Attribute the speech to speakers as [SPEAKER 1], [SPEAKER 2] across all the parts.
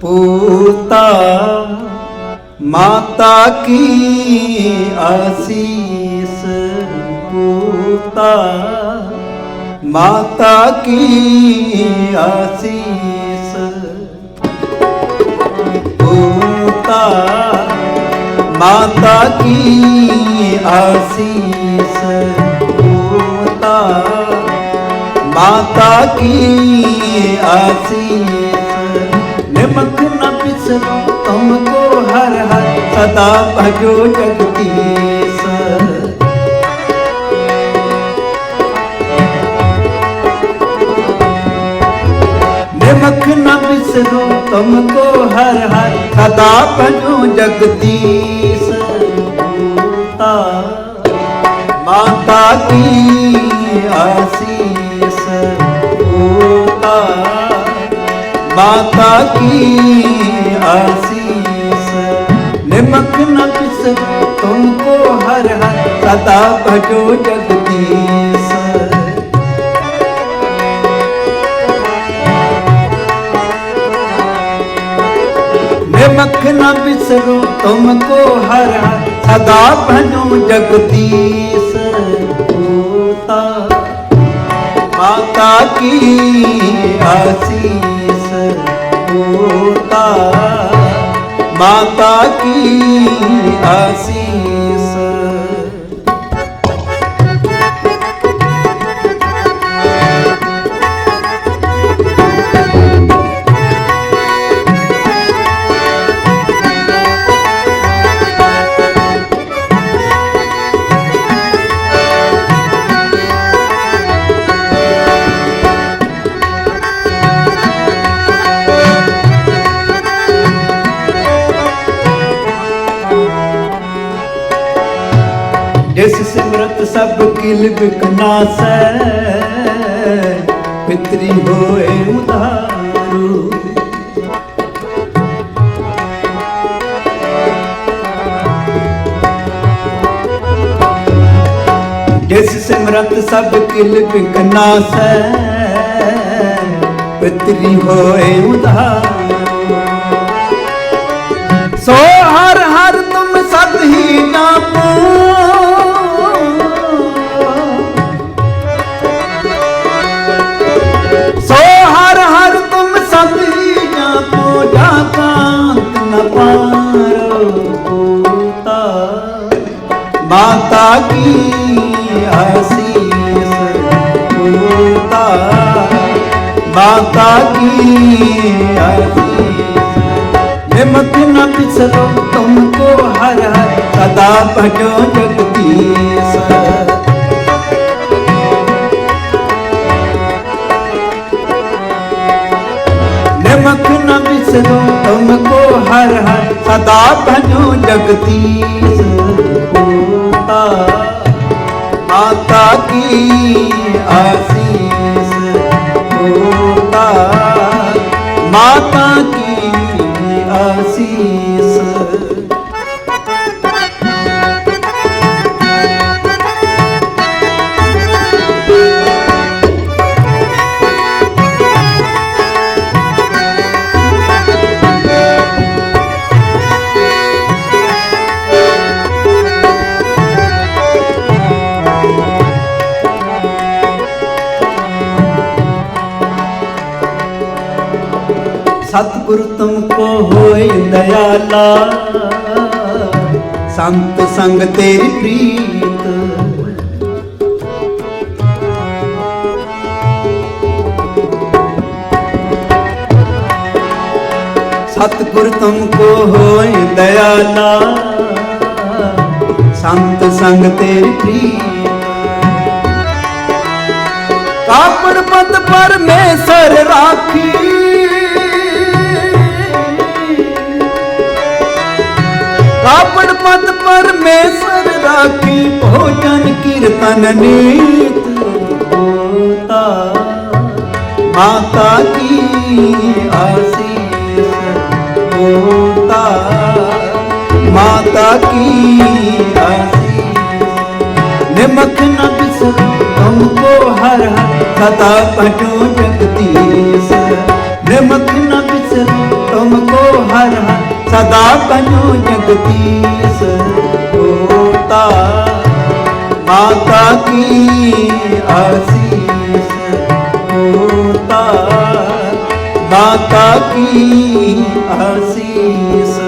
[SPEAKER 1] ਪੂਤਾ, ਮਾਤਾ ਕੀ ਆਸੀਸ ਪੂਤਾ, ਮਾਤਾ ਕੀ ਆਸੀਸ ਪੂਤਾ, ਮਾਤਾ ਕੀ ਆਸੀਸ ਪੂਤਾ, ਮਾਤਾ ਕੀ ਆਸੀਸ निमक न बिसरो तुमको हर हर सदा भजो जगदीश निमक न बिसरो तुमको हर हर सदा भजो जगदीश पूता माता की माता की आशीष निमक न बिसरो तुमको हर हर सदा भजो जगदीश निमक न बिसरो तुमको हर हर सदा भजो जगदीश होता माता की आशीष होता माता की आशीष ਸਭ ਕਿਲ ਬਿਕਨਾਸੈ। ਪਿਤਰੀ ਹੋਏ ਉਧਾਰੂ। ਜਿਸ ਸਿਮਰਤ ਸਭ ਕਿਲ ਬਿਕਨਾਸੈ। ਪਿਤਰੀ ਹੋਏ ਉਧਾਰੂ। ਮਾਤਾ की आशीष निमक न बिसरो तुमको हर हर सदा भजो जगदीश निमक न बिसरो तुमको हर हर सदा भजो जगदीश होता माता की आशीष ਮਾਤਾ ਕੀ ਆਸੀ ਸਤਿਗੁਰ ਤੁਮਕੋ ਹੋਏ ਦਇਆਲਾ। ਸੰਤ ਸੰਗ ਤੇਰੀ ਪ੍ਰੀਤ। ਸਤਿਗੁਰ ਤੁਮਕੋ ਹੋਏ ਦਇਆਲਾ। ਸੰਤ ਸੰਗ ਤੇਰੀ ਪ੍ਰੀਤ। ਕਾਪੜ ਪਤ ਪਰਮੇਸ਼ਰ ਰਾਖੀ। जननी होता माता की आशीष होता माता की आशीष निमक न बिसर तुमको हर हर सदा पटो जगदीश निमक न बिसर तुमको हर हर सदा पनो जगदीश ਮਾਤਾ ਕੀ ਆਸੀਸ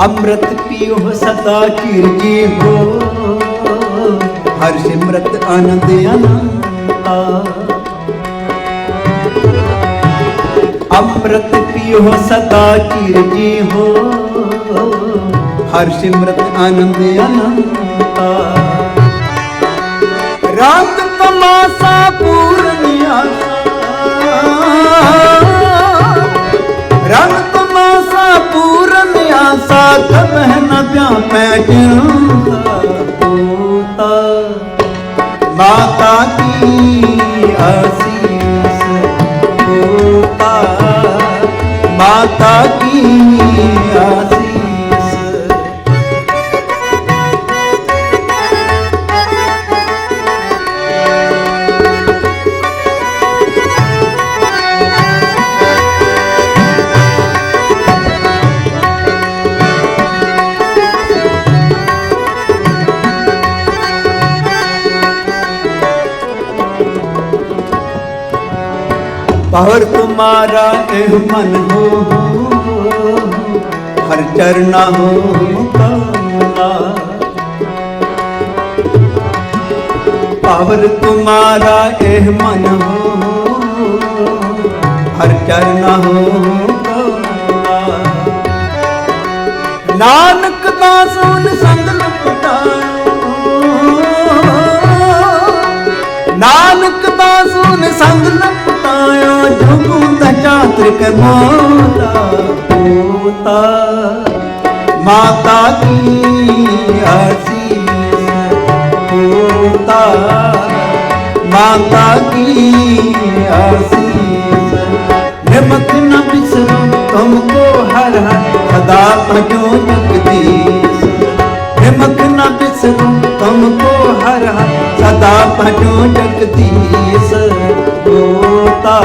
[SPEAKER 1] ਅੰਮ੍ਰਿਤ ਪੀਓ ਸਦਾ ਕੀਰਜੀ ਹੋ ਹਰ ਸਿਮਰਤ ਆਨੰਦ ਅਨੰਤਾ ਅੰਮ੍ਰਿਤ ਪੀਓ ਸਦਾ ਕੀਰਜੀ ਹੋ ਹਰ ਸਿਮਰਤ ਆਨੰਦ ਅਨੰਤਾ ਰਾਤ ਮਾਤਾ ਕੀ पवर तुम्हारा एह मन हो हर चरना हो कमला पावर तुम्हारा एह मन हो हर चरना हो कमला ਨਾਨਕ ਦਾ ਸੋਨ ਸੰਗ ਲਪਟਾਇਓ ਨਾਨਕ ਦਾ ਸੋਨ ਸੰਗ ਲਪਟਾਇਓ ਜੁਗੂ पुत्र मोता पोता माता की हसी पोता माता की आसीस निमक न बिसरो तुमको हर हर सदा भजो जगदीश निमक न बिसरो तुमको हर हर सदा भजो जगदीश पोता